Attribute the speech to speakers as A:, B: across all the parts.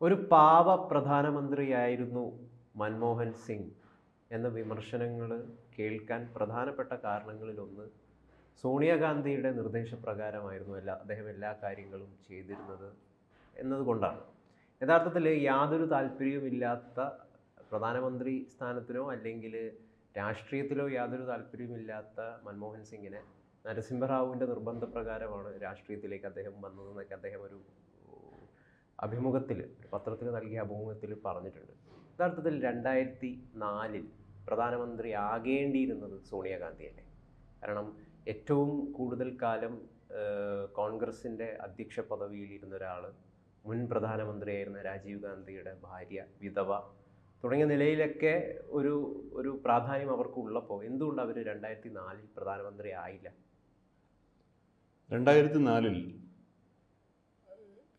A: ഒരു പാവ പ്രധാനമന്ത്രിയായിരുന്നു മൻമോഹൻ സിംഗ് എന്ന വിമർശനങ്ങൾ കേൾക്കാൻ പ്രധാനപ്പെട്ട കാരണങ്ങളിലൊന്ന് സോണിയാഗാന്ധിയുടെ നിർദ്ദേശപ്രകാരമായിരുന്നു എല്ലാ അദ്ദേഹം എല്ലാ കാര്യങ്ങളും ചെയ്തിരുന്നത് എന്നതുകൊണ്ടാണ്. യഥാർത്ഥത്തിൽ യാതൊരു താല്പര്യവുമില്ലാത്ത പ്രധാനമന്ത്രി സ്ഥാനത്തിനോ അല്ലെങ്കിൽ രാഷ്ട്രീയത്തിലോ യാതൊരു താല്പര്യവുമില്ലാത്ത മൻമോഹൻ സിംഗിനെ നരസിംഹറാവുവിന്റെ നിർബന്ധപ്രകാരമാണ് രാഷ്ട്രീയത്തിലേക്ക് അദ്ദേഹം വന്നതെന്നൊക്കെ അദ്ദേഹം ഒരു അഭിമുഖത്തിൽ പത്രത്തിന് നൽകിയ അഭിമുഖത്തിൽ പറഞ്ഞിട്ടുണ്ട്. യഥാർത്ഥത്തിൽ രണ്ടായിരത്തി നാലിൽ പ്രധാനമന്ത്രി ആകേണ്ടിയിരുന്നത് സോണിയാഗാന്ധിയല്ലേ? കാരണം ഏറ്റവും കൂടുതൽ കാലം കോൺഗ്രസിന്റെ അധ്യക്ഷ പദവിയിലിരുന്ന ഒരാൾ മുൻ പ്രധാനമന്ത്രിയായിരുന്ന രാജീവ് ഗാന്ധിയുടെ ഭാര്യ വിധവ തുടങ്ങിയ നിലയിലൊക്കെ ഒരു ഒരു പ്രാധാന്യം അവർക്ക് ഉള്ളപ്പോൾ എന്തുകൊണ്ട് അവർ രണ്ടായിരത്തി നാലിൽ പ്രധാനമന്ത്രി ആയില്ല?
B: രണ്ടായിരത്തി നാലിൽ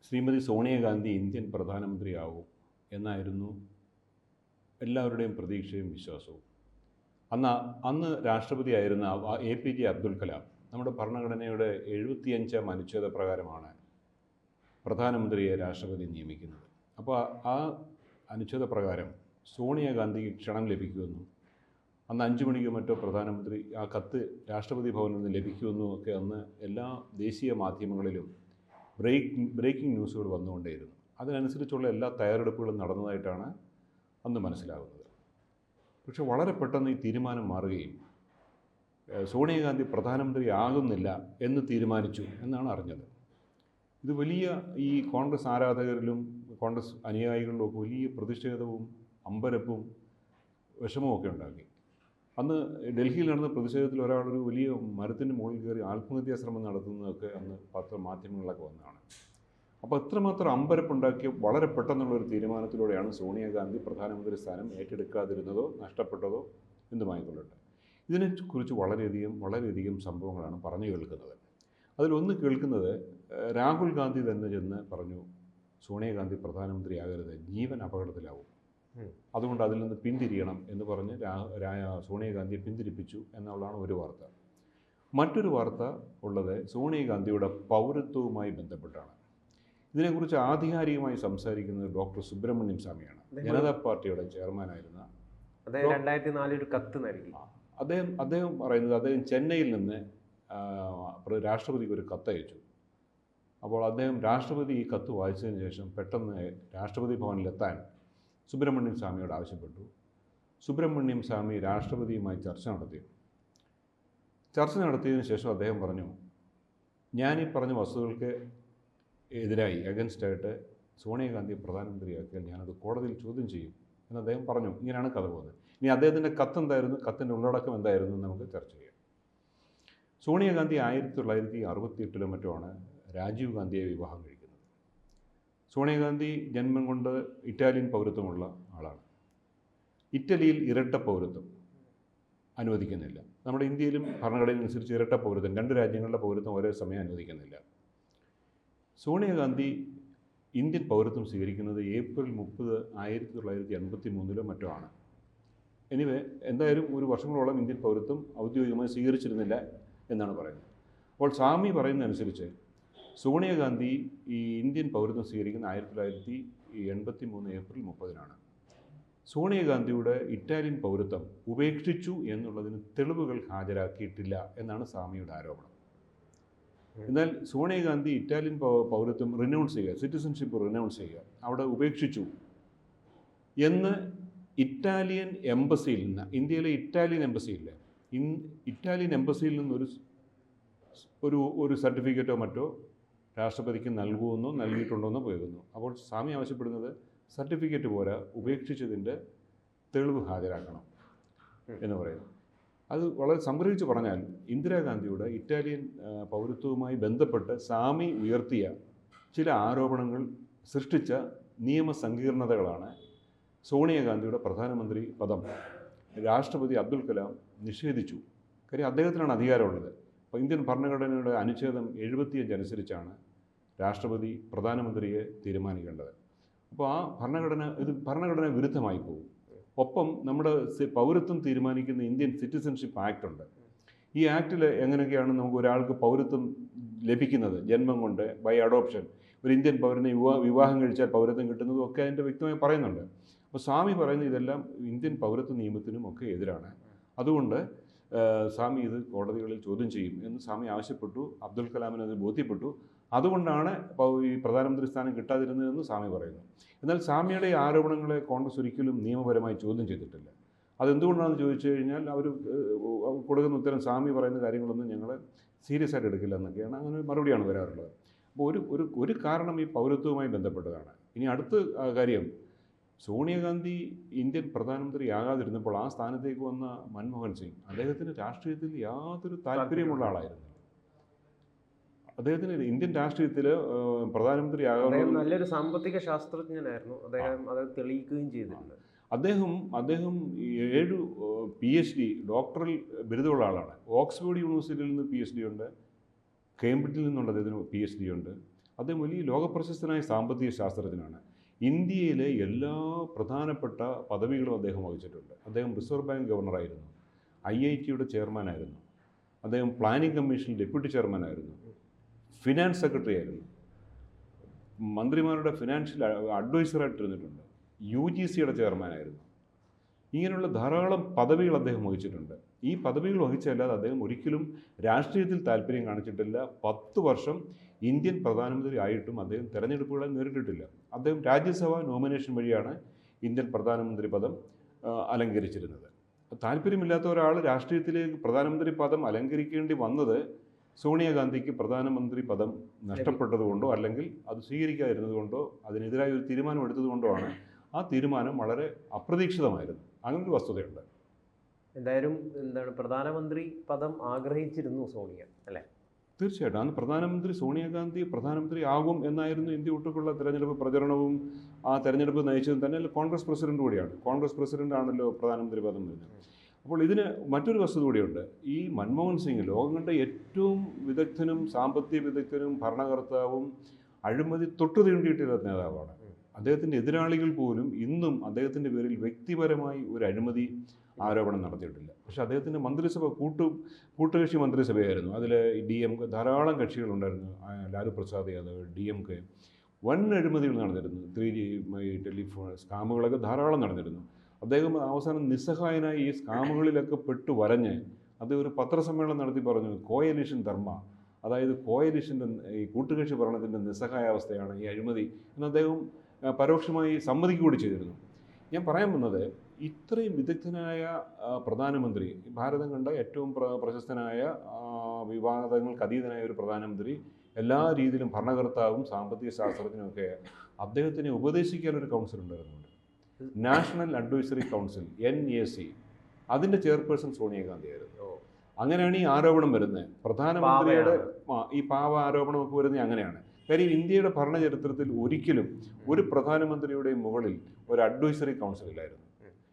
B: ശ്രീമതി സോണിയാഗാന്ധി ഇന്ത്യൻ പ്രധാനമന്ത്രിയാവും എന്നായിരുന്നു എല്ലാവരുടെയും പ്രതീക്ഷയും വിശ്വാസവും. അന്ന് അന്ന് രാഷ്ട്രപതിയായിരുന്ന A P J Abdul Kalam നമ്മുടെ ഭരണഘടനയുടെ എഴുപത്തിയഞ്ചാം അനുച്ഛേദ പ്രകാരമാണ് പ്രധാനമന്ത്രിയെ രാഷ്ട്രപതി നിയമിക്കുന്നത്. അപ്പോൾ ആ അനുച്ഛേദ പ്രകാരം സോണിയാഗാന്ധിക്ക് ക്ഷണം ലഭിക്കുമെന്നും അന്ന് അഞ്ചു മണിക്ക് മറ്റോ പ്രധാനമന്ത്രി ആ കത്ത് രാഷ്ട്രപതി ഭവനിൽ നിന്ന് ലഭിക്കുമെന്നും ഒക്കെ അന്ന് എല്ലാ ദേശീയ മാധ്യമങ്ങളിലും ബ്രേക്ക് ബ്രേക്കിംഗ് ന്യൂസുകൾ വന്നുകൊണ്ടേയിരുന്നു. അതിനനുസരിച്ചുള്ള എല്ലാ തയ്യാറെടുപ്പുകളും നടന്നതായിട്ടാണ് അന്ന് മനസ്സിലാകുന്നത്. പക്ഷെ വളരെ പെട്ടെന്ന് ഈ തീരുമാനം മാറുകയും സോണിയാഗാന്ധി പ്രധാനമന്ത്രി ആകുന്നില്ല എന്ന് തീരുമാനിച്ചു എന്നാണ് അറിഞ്ഞത്. ഇത് വലിയ ഈ കോൺഗ്രസ് ആരാധകരിലും കോൺഗ്രസ് അനുയായികളിലും ഒക്കെ വലിയ പ്രതിഷേധവും അമ്പരപ്പും വിഷമവും ഒക്കെ ഉണ്ടാക്കി. അന്ന് ഡൽഹിയിൽ നടന്ന പ്രതിഷേധത്തിൽ ഒരാളൊരു ഒരു വലിയ മരത്തിന്റെ മുകളിൽ കയറി ആത്മഹത്യാ ശ്രമം നടത്തുന്നതൊക്കെ അന്ന് പത്ര മാധ്യമങ്ങളിലൊക്കെ വന്നതാണ്. അപ്പോൾ എത്രമാത്രം അമ്പരപ്പുണ്ടാക്കിയ വളരെ പെട്ടെന്നുള്ള ഒരു തീരുമാനത്തിലൂടെയാണ് സോണിയാഗാന്ധി പ്രധാനമന്ത്രി സ്ഥാനം ഏറ്റെടുക്കാതിരുന്നതോ നഷ്ടപ്പെട്ടതോ എന്തുമായിക്കൊള്ളട്ടെ. ഇതിനെക്കുറിച്ച് വളരെയധികം വളരെയധികം സംഭവങ്ങളാണ് പറഞ്ഞു കേൾക്കുന്നത്. അതിലൊന്ന് കേൾക്കുന്നത് രാഹുൽ ഗാന്ധി തന്നെ ചെന്ന് പറഞ്ഞു സോണിയാഗാന്ധി പ്രധാനമന്ത്രിയാകരുത് ജീവൻ അപകടത്തിലാവും. അതുകൊണ്ട് അതിൽ നിന്ന് പിന്തിരിയണം എന്ന് പറഞ്ഞ് സോണിയാഗാന്ധിയെ പിന്തിരിപ്പിച്ചു എന്നുള്ളതാണ് ഒരു വാർത്ത. മറ്റൊരു വാർത്ത ഉള്ളത് സോണിയാഗാന്ധിയുടെ പൗരത്വവുമായി ബന്ധപ്പെട്ടാണ്. ഇതിനെക്കുറിച്ച് ആധികാരികമായി സംസാരിക്കുന്നത് ഡോക്ടർ സുബ്രഹ്മണ്യം സ്വാമിയാണ്. ജനതാ പാർട്ടിയുടെ ചെയർമാനായിരുന്ന
A: അദ്ദേഹം രണ്ടായിരത്തി നാലിൽ ഒരു കത്ത് നൽകി.
B: അദ്ദേഹം അദ്ദേഹം പറയുന്നത് അദ്ദേഹം ചെന്നൈയിൽ നിന്ന് രാഷ്ട്രപതിക്ക് ഒരു കത്തയച്ചു അപ്പോൾ അദ്ദേഹം രാഷ്ട്രപതി ഈ കത്ത് വായിച്ചതിന് ശേഷം പെട്ടെന്ന് രാഷ്ട്രപതി ഭവനിലെത്താൻ സുബ്രഹ്മണ്യം സ്വാമിയോട് ആവശ്യപ്പെട്ടു. സുബ്രഹ്മണ്യം സ്വാമി രാഷ്ട്രപതിയുമായി ചർച്ച നടത്തി. ചർച്ച നടത്തിയതിന് ശേഷം അദ്ദേഹം പറഞ്ഞു ഞാൻ ഈ പറഞ്ഞ വസ്തുക്കൾക്ക് എതിരായി അഗൻസ്റ്റായിട്ട് സോണിയാഗാന്ധി പ്രധാനമന്ത്രിയാക്കിയാൽ ഞാനത് കോടതിയിൽ ചോദ്യം ചെയ്യും എന്ന് അദ്ദേഹം പറഞ്ഞു. ഇങ്ങനെയാണ് കഥ പോകുന്നത്. ഇനി അദ്ദേഹത്തിന്റെ കത്ത് എന്തായിരുന്നു? കത്തിന്റെ ഉള്ളടക്കം എന്തായിരുന്നു എന്ന് നമുക്ക് ചർച്ച ചെയ്യാം. സോണിയാഗാന്ധി ആയിരത്തി തൊള്ളായിരത്തി അറുപത്തി എട്ടിലോ മറ്റോ ആണ് രാജീവ് ഗാന്ധിയെ വിവാഹം കഴിക്കുന്നത് സോണിയാഗാന്ധി ജന്മം കൊണ്ട് ഇറ്റാലിയൻ പൗരത്വമുള്ള ആളാണ്. ഇറ്റലിയിൽ ഇരട്ട പൗരത്വം അനുവദിക്കുന്നില്ല. നമ്മുടെ ഇന്ത്യയിലും ഭരണഘടന അനുസരിച്ച് ഇരട്ട പൗരത്വം രണ്ട് രാജ്യങ്ങളുടെ പൗരത്വം ഒരേ സമയം അനുവദിക്കുന്നില്ല. സോണിയാഗാന്ധി ഇന്ത്യൻ പൗരത്വം സ്വീകരിക്കുന്നത് ഏപ്രിൽ മുപ്പത് ആയിരത്തി തൊള്ളായിരത്തി എൺപത്തി മൂന്നിലോ മറ്റോ ആണ്. എനിവേ എന്തായാലും ഒരു വർഷങ്ങളോളം ഇന്ത്യൻ പൗരത്വം ഔദ്യോഗികമായി സ്വീകരിച്ചിരുന്നില്ല എന്നാണ് പറയുന്നത്. അപ്പോൾ സ്വാമി പറയുന്നതനുസരിച്ച് സോണിയാഗാന്ധി ഈ ഇന്ത്യൻ പൗരത്വം സ്വീകരിക്കുന്ന ആയിരത്തി തൊള്ളായിരത്തി എൺപത്തി മൂന്ന് ഏപ്രിൽ മുപ്പതിനാണ്. സോണിയാഗാന്ധിയുടെ ഇറ്റാലിയൻ പൗരത്വം ഉപേക്ഷിച്ചു എന്നുള്ളതിന് തെളിവുകൾ ഹാജരാക്കിയിട്ടില്ല എന്നാണ് സ്വാമിയുടെ ആരോപണം. എന്നാൽ സോണിയാഗാന്ധി ഇറ്റാലിയൻ പൗരത്വം റിനൗൺസ് ചെയ്യുക സിറ്റിസൺഷിപ്പ് റിനൗൺസ് ചെയ്യുക അവിടെ ഉപേക്ഷിച്ചു എന്ന് ഇറ്റാലിയൻ എംബസിയിൽ നിന്ന് ഇന്ത്യയിലെ ഇറ്റാലിയൻ എംബസിയില്ല ഇൻ ഇറ്റാലിയൻ എംബസിയിൽ നിന്നൊരു ഒരു ഒരു സർട്ടിഫിക്കറ്റോ മറ്റോ രാഷ്ട്രപതിക്ക് നൽകുമെന്നോ നൽകിയിട്ടുണ്ടോന്നോ പോയിരുന്നു അപ്പോൾ സ്വാമി ആവശ്യപ്പെടുന്നത് സർട്ടിഫിക്കറ്റ് പോരാ ഉപേക്ഷിച്ചതിന്റെ തെളിവ് ഹാജരാക്കണം എന്ന് പറയുന്നു. അത് വളരെ സംഗ്രഹിച്ച് പറഞ്ഞാൽ ഇന്ദിരാഗാന്ധിയുടെ ഇറ്റാലിയൻ പൗരത്വവുമായി ബന്ധപ്പെട്ട് സ്വാമി ഉയർത്തിയ ചില ആരോപണങ്ങൾ സൃഷ്ടിച്ച നിയമസങ്കീർണതകളാണ് സോണിയാഗാന്ധിയുടെ പ്രധാനമന്ത്രി പദം. രാഷ്ട്രപതി അബ്ദുൽ കലാം നിഷേധിച്ചു. കാര്യം അദ്ദേഹത്തിനാണ് അധികാരമുള്ളത്. അപ്പോൾ ഇന്ത്യൻ ഭരണഘടനയുടെ അനുച്ഛേദം എഴുപത്തിയഞ്ച് അനുസരിച്ചാണ് രാഷ്ട്രപതി പ്രധാനമന്ത്രിയെ തീരുമാനിക്കേണ്ടത്. അപ്പോൾ ആ ഭരണഘടന ഇത് ഭരണഘടന വിരുദ്ധമായി പോകും. ഒപ്പം നമ്മുടെ പൗരത്വം തീരുമാനിക്കുന്ന ഇന്ത്യൻ സിറ്റിസൺഷിപ്പ് ആക്ട് ഉണ്ട്. ഈ ആക്ടിൽ എങ്ങനെയൊക്കെയാണ് നമുക്ക് ഒരാൾക്ക് പൗരത്വം ലഭിക്കുന്നത്? ജന്മം കൊണ്ട് ബൈ അഡോപ്ഷൻ. ഒരു ഇന്ത്യൻ പൗരനെ വിവാ വിവാഹം കഴിച്ചാൽ പൗരത്വം കിട്ടുന്നതും ഒക്കെ അതിന്റെ വ്യക്തമായി പറയുന്നുണ്ട്. അപ്പോൾ സ്വാമി പറയുന്ന ഇതെല്ലാം ഇന്ത്യൻ പൗരത്വ നിയമത്തിനും ഒക്കെ എതിരാണ്. അതുകൊണ്ട് സ്വാമി ഇത് കോടതികളിൽ ചോദ്യം ചെയ്യും എന്ന് സ്വാമി ആവശ്യപ്പെട്ടു. അബ്ദുൽ കലാമിന് അത് ബോധ്യപ്പെട്ടു. അതുകൊണ്ടാണ് ഇപ്പോൾ ഈ പ്രധാനമന്ത്രി സ്ഥാനം കിട്ടാതിരുന്നതെന്ന് സ്വാമി പറയുന്നു. എന്നാൽ സ്വാമിയുടെ ആരോപണങ്ങളെ കോൺഗ്രസ് ഒരിക്കലും നിയമപരമായി ചോദ്യം ചെയ്തിട്ടില്ല. അതെന്തുകൊണ്ടാണെന്ന് ചോദിച്ചു കഴിഞ്ഞാൽ അവർ കൊടുക്കുന്ന ഉത്തരം സ്വാമി പറയുന്ന കാര്യങ്ങളൊന്നും ഞങ്ങൾ സീരിയസ് ആയിട്ട് എടുക്കില്ല എന്നൊക്കെയാണ് അങ്ങനെ മറുപടിയാണ് വരാറുള്ളത്. അപ്പോൾ ഒരു ഒരു ഒരു കാരണം ഈ പൗരത്വവുമായി ബന്ധപ്പെട്ടതാണ്. ഇനി അടുത്ത കാര്യം. സോണിയാഗാന്ധി ഇന്ത്യൻ പ്രധാനമന്ത്രിയാകാതിരുന്നപ്പോൾ ആ സ്ഥാനത്തേക്ക് വന്ന മൻമോഹൻ സിംഗ് അദ്ദേഹത്തിന് രാഷ്ട്രീയത്തിൽ യാതൊരു താല്പര്യമുള്ള ആളായിരുന്നു. അദ്ദേഹത്തിന് ഇന്ത്യൻ രാഷ്ട്രീയത്തിൽ
A: പ്രധാനമന്ത്രി
B: പ്രധാനമന്ത്രിയാകാൻ
A: നല്ലൊരു സാമ്പത്തിക ശാസ്ത്രജ്ഞനായിരുന്നു. അദ്ദേഹം അത് തെളിയിക്കുകയും ചെയ്തിട്ടുണ്ട്.
B: അദ്ദേഹം അദ്ദേഹം ഏഴ് പി എച്ച് ഡി ഡോക്ടറൽ ബിരുദമുള്ള ആളാണ്. ഓക്സ്ഫോർഡ് യൂണിവേഴ്സിറ്റിയിൽ നിന്ന് പി എച്ച് ഡി ഉണ്ട്. കേംബ്രിഡ്ജിൽ നിന്നുള്ള അദ്ദേഹത്തിന് പി എച്ച് ഡി ഉണ്ട്. അദ്ദേഹം വലിയ ലോകപ്രശസ്തനായ സാമ്പത്തിക ശാസ്ത്രജ്ഞനാണ്. ഇന്ത്യയിലെ എല്ലാ പ്രധാനപ്പെട്ട പദവികളും അദ്ദേഹം വഹിച്ചിട്ടുണ്ട്. അദ്ദേഹം റിസർവ് ബാങ്ക് ഗവർണറായിരുന്നു. ഐ ഐ ടിയുടെ ചെയർമാനായിരുന്നു. അദ്ദേഹം പ്ലാനിംഗ് കമ്മീഷൻ ഡെപ്യൂട്ടി ചെയർമാനായിരുന്നു. ഫിനാൻസ് സെക്രട്ടറി ആയിരുന്നു മന്ത്രിമാരുടെ ഫിനാൻഷ്യൽ അഡ്വൈസറായിട്ട് ഇരുന്നിട്ടുണ്ട്. യു ജി സിയുടെ ചെയർമാനായിരുന്നു. ഇങ്ങനെയുള്ള ധാരാളം പദവികൾ അദ്ദേഹം വഹിച്ചിട്ടുണ്ട്. ഈ പദവികൾ വഹിച്ചല്ലാതെ അദ്ദേഹം ഒരിക്കലും രാഷ്ട്രീയത്തിൽ താല്പര്യം കാണിച്ചിട്ടില്ല. പത്ത് വർഷം ഇന്ത്യൻ പ്രധാനമന്ത്രി ആയിട്ടും അദ്ദേഹം തെരഞ്ഞെടുപ്പുകളെ നേരിട്ടിട്ടില്ല. അദ്ദേഹം രാജ്യസഭ നോമിനേഷൻ വഴിയാണ് ഇന്ത്യൻ പ്രധാനമന്ത്രി പദം അലങ്കരിച്ചിരുന്നത്. താല്പര്യമില്ലാത്ത ഒരാൾ രാഷ്ട്രീയത്തിലേക്ക് പ്രധാനമന്ത്രി പദം അലങ്കരിക്കേണ്ടി വന്നത് സോണിയാഗാന്ധിക്ക് പ്രധാനമന്ത്രി പദം നഷ്ടപ്പെട്ടതുകൊണ്ടോ അല്ലെങ്കിൽ അത് സ്വീകരിക്കാതിരുന്നതുകൊണ്ടോ അതിനെതിരായ ഒരു തീരുമാനം എടുത്തതുകൊണ്ടോ ആണ് ആ തീരുമാനം വളരെ അപ്രതീക്ഷിതമായിരുന്നു. അങ്ങനെ ഒരു വസ്തുതയുണ്ട്.
A: എന്തായാലും എന്താണ് പ്രധാനമന്ത്രി പദം ആഗ്രഹിച്ചിരുന്നു സോണിയ അല്ലേ?
B: തീർച്ചയായിട്ടും. അന്ന് പ്രധാനമന്ത്രി സോണിയാഗാന്ധി പ്രധാനമന്ത്രി ആകും എന്നായിരുന്നു ഇന്ത്യ ഒട്ടുക്കുള്ള തെരഞ്ഞെടുപ്പ് പ്രചരണവും ആ തെരഞ്ഞെടുപ്പ് നയിച്ചതും തന്നെ അല്ല കോൺഗ്രസ് പ്രസിഡന്റ് കൂടിയാണ്. കോൺഗ്രസ് പ്രസിഡന്റ് ആണല്ലോ പ്രധാനമന്ത്രി പദം വരുന്നത് അപ്പോൾ ഇതിന് മറ്റൊരു വസ്തുത കൂടിയുണ്ട്. ഈ മൻമോഹൻ സിംഗ് ലോകം കണ്ട ഏറ്റവും വിദഗ്ധനും സാമ്പത്തിക വിദഗ്ധനും ഭരണകർത്താവും അഴിമതി തൊട്ടു തീണ്ടിയിട്ടില്ലാത്ത നേതാവാണ്. അദ്ദേഹത്തിന്റെ എതിരാളികൾ പോലും ഇന്നും അദ്ദേഹത്തിന്റെ പേരിൽ വ്യക്തിപരമായി ഒരു അഴിമതി ആരോപണം നടത്തിയിട്ടില്ല. പക്ഷേ അദ്ദേഹത്തിന്റെ മന്ത്രിസഭ കൂട്ടു കൂട്ടുകക്ഷി മന്ത്രിസഭയായിരുന്നു. അതിൽ ഡി എം ധാരാളം കക്ഷികളുണ്ടായിരുന്നു. Lalu Prasad Yadav D M K വൻ അഴിമതികൾ നടന്നിരുന്നു. ത്രീ ജി ടെലിഫോൺ സ്കാമുകളൊക്കെ ധാരാളം നടന്നിരുന്നു. അദ്ദേഹം അവസാനം നിസ്സഹായനായി ഈ സ്കാമുകളിലൊക്കെ പെട്ടു വരഞ്ഞ് അദ്ദേഹം ഒരു പത്രസമ്മേളനം നടത്തി പറഞ്ഞു കോയലിഷൻ ധർമ്മ. അതായത് കോയലിഷന്റെ ഈ കൂട്ടുകക്ഷി ഭരണത്തിന്റെ നിസ്സഹായാവസ്ഥയാണ് ഈ അഴിമതി എന്ന് അദ്ദേഹം പരോക്ഷമായി സമ്മതിക്കുകകൂടി ചെയ്തിരുന്നു. ഞാൻ പറയാൻ വന്നത് ഇത്രയും വിദഗ്ധനായ പ്രധാനമന്ത്രി ഭാരതം കണ്ട ഏറ്റവും പ്ര പ്രശസ്തനായ വിവാദങ്ങൾക്ക് അതീതനായ ഒരു പ്രധാനമന്ത്രി എല്ലാ രീതിയിലും ഭരണകർത്താവും സാമ്പത്തിക ശാസ്ത്രജ്ഞനുമൊക്കെ അദ്ദേഹത്തിനെ ഉപദേശിക്കാൻ ഒരു council national advisory council N A C. അതിന്റെ ചെയർപേഴ്സൺ സോണിയാഗാന്ധി ആയിരുന്നു. അങ്ങനെയാണ് ഈ ആരോപണം വരുന്നത്. പ്രധാനമന്ത്രിയുടെ ഈ പാവ ആരോപണമൊക്കെ വരുന്നത് അങ്ങനെയാണ്. കാര്യം ഇന്ത്യയുടെ ഭരണചരിത്രത്തിൽ ഒരിക്കലും ഒരു പ്രധാനമന്ത്രിയുടെ മുകളിൽ ഒരു അഡ്വൈസറി കൗൺസിൽ ഇല്ലായിരുന്നു.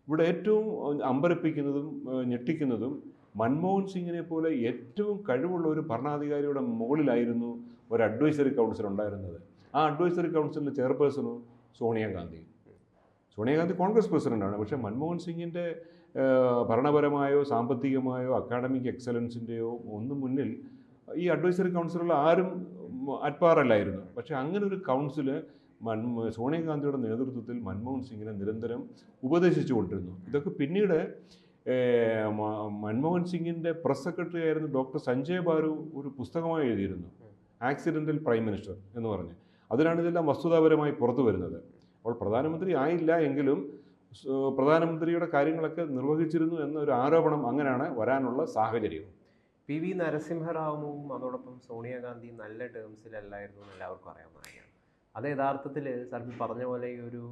B: ഇവിടെ ഏറ്റവും അമ്പരപ്പിക്കുന്നതും ഞെട്ടിക്കുന്നതും മൻമോഹൻ സിംഗിനെ പോലെ ഏറ്റവും കഴിവുള്ള ഒരു ഭരണാധികാരിയുടെ മുകളിലായിരുന്നു ഒരു അഡ്വൈസറി കൗൺസിൽ ഉണ്ടായിരുന്നത്. ആ അഡ്വൈസറി കൗൺസിലിന്റെ ചെയർപേഴ്സണും സോണിയാഗാന്ധി സോണിയാഗാന്ധി കോൺഗ്രസ് പ്രസിഡന്റാണ്. പക്ഷേ മൻമോഹൻ സിംഗിന്റെ ഭരണപരമായോ സാമ്പത്തികമായോ അക്കാഡമിക് എക്സലൻസിന്റെയോ ഒന്നും മുന്നിൽ ഈ അഡ്വൈസറി കൗൺസിലുള്ള ആരും അറ്റ്പാറല്ലായിരുന്നു. പക്ഷേ അങ്ങനെ ഒരു കൗൺസിൽ മൻ സോണിയാഗാന്ധിയുടെ നേതൃത്വത്തിൽ മൻമോഹൻ സിംഗിനെ നിരന്തരം ഉപദേശിച്ചുകൊണ്ടിരുന്നു. ഇതൊക്കെ പിന്നീട് മൻമോഹൻ സിംഗിന്റെ പ്രസ് സെക്രട്ടറി ആയിരുന്ന ഡോക്ടർ സഞ്ജയ് ബാരു ഒരു പുസ്തകമായി എഴുതിയിരുന്നു. ആക്സിഡന്റൽ പ്രൈം മിനിസ്റ്റർ എന്ന് പറഞ്ഞ്. അതിലാണ് ഇതെല്ലാം വസ്തുതാപരമായി പുറത്തു വരുന്നത്. അപ്പോൾ പ്രധാനമന്ത്രി ആയില്ല എങ്കിലും പ്രധാനമന്ത്രിയുടെ കാര്യങ്ങളൊക്കെ നിർവഹിച്ചിരുന്നു എന്നൊരു ആരോപണം അങ്ങനെയാണ് വരാനുള്ള സാഹചര്യം.
A: പി വി നരസിംഹറാവുവും അതോടൊപ്പം സോണിയാഗാന്ധി നല്ല ടേംസിലല്ലായിരുന്നു എന്ന് എല്ലാവർക്കും അറിയാവുന്നതാണ് അത് യഥാർത്ഥത്തിൽ സർബി പറഞ്ഞ പോലെ ഈ ഒരു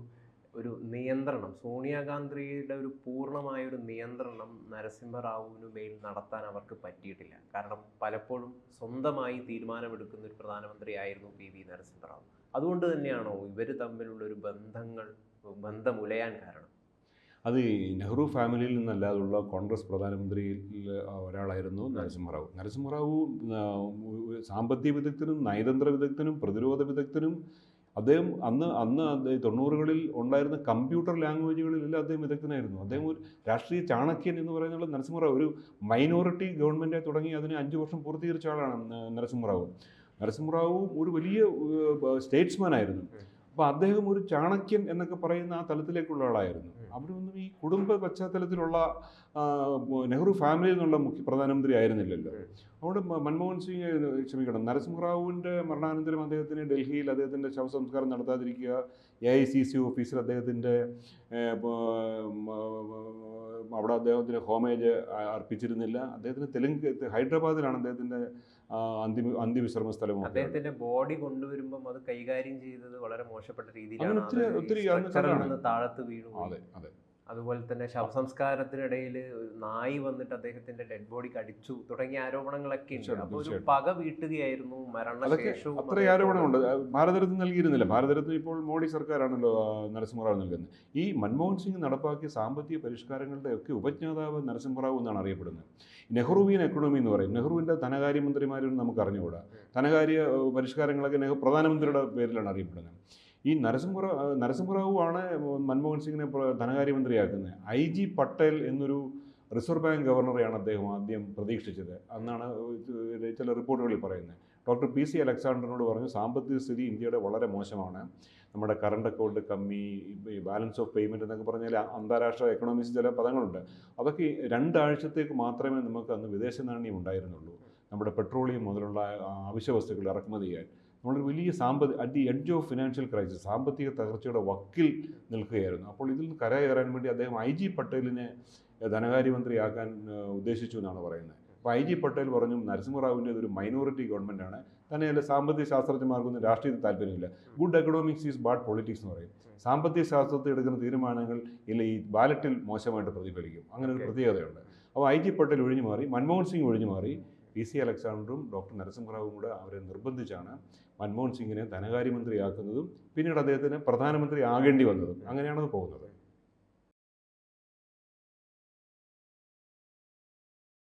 A: ഒരു നിയന്ത്രണം സോണിയാഗാന്ധിയുടെ ഒരു പൂർണമായ ഒരു നിയന്ത്രണം നരസിംഹറാവുവിന് മേൽ നടത്താൻ അവർക്ക് പറ്റിയിട്ടില്ല. കാരണം പലപ്പോഴും സ്വന്തമായി തീരുമാനമെടുക്കുന്ന ഒരു പ്രധാനമന്ത്രിയായിരുന്നു പി വി നരസിംഹറാവു. അതുകൊണ്ട് തന്നെയാണോ ഇവർ തമ്മിലുള്ള ഒരു ബന്ധങ്ങൾ ബന്ധം ഉലയാൻ കാരണം?
B: അത് നെഹ്റു ഫാമിലിയിൽ നിന്നല്ലാതുള്ള കോൺഗ്രസ് പ്രധാനമന്ത്രിയിൽ ഒരാളായിരുന്നു നരസിംഹറാവു. നരസിംഹറാവു സാമ്പത്തിക വിദഗ്ധനും നയതന്ത്ര വിദഗ്ധനും പ്രതിരോധ വിദഗ്ധനും അദ്ദേഹം അന്ന് അന്ന് തൊണ്ണൂറുകളിൽ ഉണ്ടായിരുന്ന കമ്പ്യൂട്ടർ ലാംഗ്വേജുകളിലെല്ലാം അദ്ദേഹം വിദഗ്ധനായിരുന്നു. അദ്ദേഹം ഒരു രാഷ്ട്രീയ ചാണക്യൻ എന്ന് പറയുന്നത് നരസിംഹറാവു ഒരു മൈനോറിറ്റി ഗവൺമെന്റ് തുടങ്ങി അതിന് അഞ്ച് വർഷം പൂർത്തീകരിച്ച ആളാണ് നരസിംഹറാവു. നരസിംഹറാവു ഒരു വലിയ സ്റ്റേറ്റ്സ്മാൻ ആയിരുന്നു. അപ്പോൾ അദ്ദേഹം ഒരു ചാണക്യൻ എന്നൊക്കെ പറയുന്ന ആ തലത്തിലേക്കുള്ള ആളായിരുന്നു. അവരൊന്നും ഈ കുടുംബ പശ്ചാത്തലത്തിലുള്ള നെഹ്റു ഫാമിലിയിൽ നിന്നുള്ള മുഖ്യ പ്രധാനമന്ത്രി ആയിരുന്നില്ലല്ലോ. അവിടെ മൻമോഹൻ സിംഗ് ക്ഷമിക്കണം. നരസിംഹറാവുവിന്റെ മരണാനന്തരം അദ്ദേഹത്തിന് ഡൽഹിയിൽ അദ്ദേഹത്തിന്റെ ശവസംസ്കാരം നടത്താതിരിക്കുക എ ഐ സി സി ഓഫീസിൽ അദ്ദേഹത്തിന്റെ അവിടെ അദ്ദേഹത്തിന് ഹോമേജ് അർപ്പിച്ചിരുന്നില്ല. അദ്ദേഹത്തിന് തെലുങ്ക് ഹൈദരാബാദിലാണ് അദ്ദേഹത്തിന്റെ അന്തിമ അന്ത്യവിശ്രമ സ്ഥലമൊക്കെ
A: അദ്ദേഹത്തിന്റെ ബോഡി കൊണ്ടുവരുമ്പോൾ അത് കൈകാര്യം ചെയ്തത് വളരെ മോശപ്പെട്ട രീതിയിലാണ്
B: ഒത്തിരി- ഒത്തിരി
A: താഴത്ത് വീണു
B: അതെ അതെ.
A: അതുപോലെ തന്നെ ശവസംസ്കാരത്തിനിടയിൽ നായി വന്നിട്ട് അദ്ദേഹത്തിന്റെ ഡെഡ് ബോഡി കടിച്ചു തുടങ്ങിയ ആരോപണങ്ങളൊക്കെ ഉണ്ട്. അപ്പോൾ ഒരു. പക വീട്ടുകയായിരുന്നു മരണശേഷവും
B: അത്ര ആരോപണമുണ്ട്. ഭാരതരത്ന നൽകിയിരുന്നില്ല. ഭാരതരത്ന ഇപ്പോൾ മോഡി സർക്കാരാണല്ലോ നരസിംഹറാവു നൽകുന്നത്. ഈ മൻമോഹൻ സിംഗ് നടപ്പാക്കിയ സാമ്പത്തിക പരിഷ്കാരങ്ങളുടെ ഒക്കെ ഉപജ്ഞാതാവ് നരസിംഹറാവു എന്നാണ് അറിയപ്പെടുന്നത്. നെഹ്റുവിയൻ എക്കണോമി എന്ന് പറയും. നെഹ്റുവിന്റെ ധനകാര്യമന്ത്രിമാരും നമുക്ക് അറിഞ്ഞുകൂടാ ധനകാര്യ പരിഷ്കാരങ്ങളൊക്കെ നെഹ്റു പ്രധാനമന്ത്രിയുടെ പേരിലാണ് അറിയപ്പെടുന്നത്. ഈ നരസിംഹ നരസിംഹറാവു ആണ് മൻമോഹൻ സിംഗിനെ ധനകാര്യമന്ത്രിയാക്കുന്നത്. ഐ ജി പട്ടേൽ എന്നൊരു റിസർവ് ബാങ്ക് ഗവർണറെയാണ് അദ്ദേഹം ആദ്യം പ്രതീക്ഷിച്ചത്. അന്നാണ് ചില റിപ്പോർട്ടുകളിൽ പറയുന്നത്. ഡോക്ടർ പി സി അലക്സാണ്ടറിനോട് പറഞ്ഞു സാമ്പത്തിക സ്ഥിതി ഇന്ത്യയുടെ വളരെ മോശമാണ്. നമ്മുടെ കറണ്ട് അക്കൗണ്ട് കമ്മി ബാലൻസ് ഓഫ് പേയ്മെന്റ് എന്നൊക്കെ പറഞ്ഞാൽ അന്താരാഷ്ട്ര എക്കണോമിക്സ് ചില പദങ്ങളുണ്ട്. അതൊക്കെ രണ്ടാഴ്ചത്തേക്ക് മാത്രമേ നമുക്ക് അന്ന് വിദേശ നാണ്യം ഉണ്ടായിരുന്നുള്ളൂ. നമ്മുടെ പെട്രോളിയം മുതലുള്ള ആവശ്യ വസ്തുക്കൾ ഇറക്കുമതി ചെയ്യാൻ. നമ്മളൊരു വലിയ സാമ്പത്തിക at the edge of financial crisis സാമ്പത്തിക തകർച്ചയുടെ വക്കിൽ നിൽക്കുകയായിരുന്നു. അപ്പോൾ ഇതിൽ നിന്ന് കരകയറാൻ വേണ്ടി അദ്ദേഹം ഐ ജി പട്ടേലിനെ ധനകാര്യമന്ത്രിയാക്കാൻ ഉദ്ദേശിച്ചു എന്നാണ് പറയുന്നത്. അപ്പോൾ ഐ ജി പട്ടേൽ പറഞ്ഞു നരസിംഹറാവുവിന്റെ ഒരു മൈനോറിറ്റി ഗവൺമെന്റാണ് തന്നെയല്ല സാമ്പത്തിക ശാസ്ത്രജ്ഞന്മാർക്കൊന്നും രാഷ്ട്രീയത്തിൽ താല്പര്യമില്ല. Good economics is bad politics എന്ന് പറയും. സാമ്പത്തിക ശാസ്ത്രത്തിൽ എടുക്കുന്ന തീരുമാനങ്ങൾ ഇല്ല ഈ ബാലറ്റിൽ മോശമായിട്ട് പ്രതിഫലിക്കും. അങ്ങനെ ഒരു. പ്രത്യേകതയുണ്ട്. അപ്പോൾ ഐ ജി പട്ടേൽ ഒഴിഞ്ഞു മാറി മൻമോഹൻ സിംഗ് ഒഴിഞ്ഞു മാറി പി സി അലക്സാണ്ടറും ഡോക്ടർ നരസിംഹറാവും കൂടെ അവരെ നിർബന്ധിച്ചാണ് മൻമോഹൻ സിംഗിനെ ധനകാര്യമന്ത്രിയാക്കുന്നതും പിന്നീട് അദ്ദേഹത്തിന് പ്രധാനമന്ത്രി ആകേണ്ടി വന്നതും അങ്ങനെയാണത് പോകുന്നത്.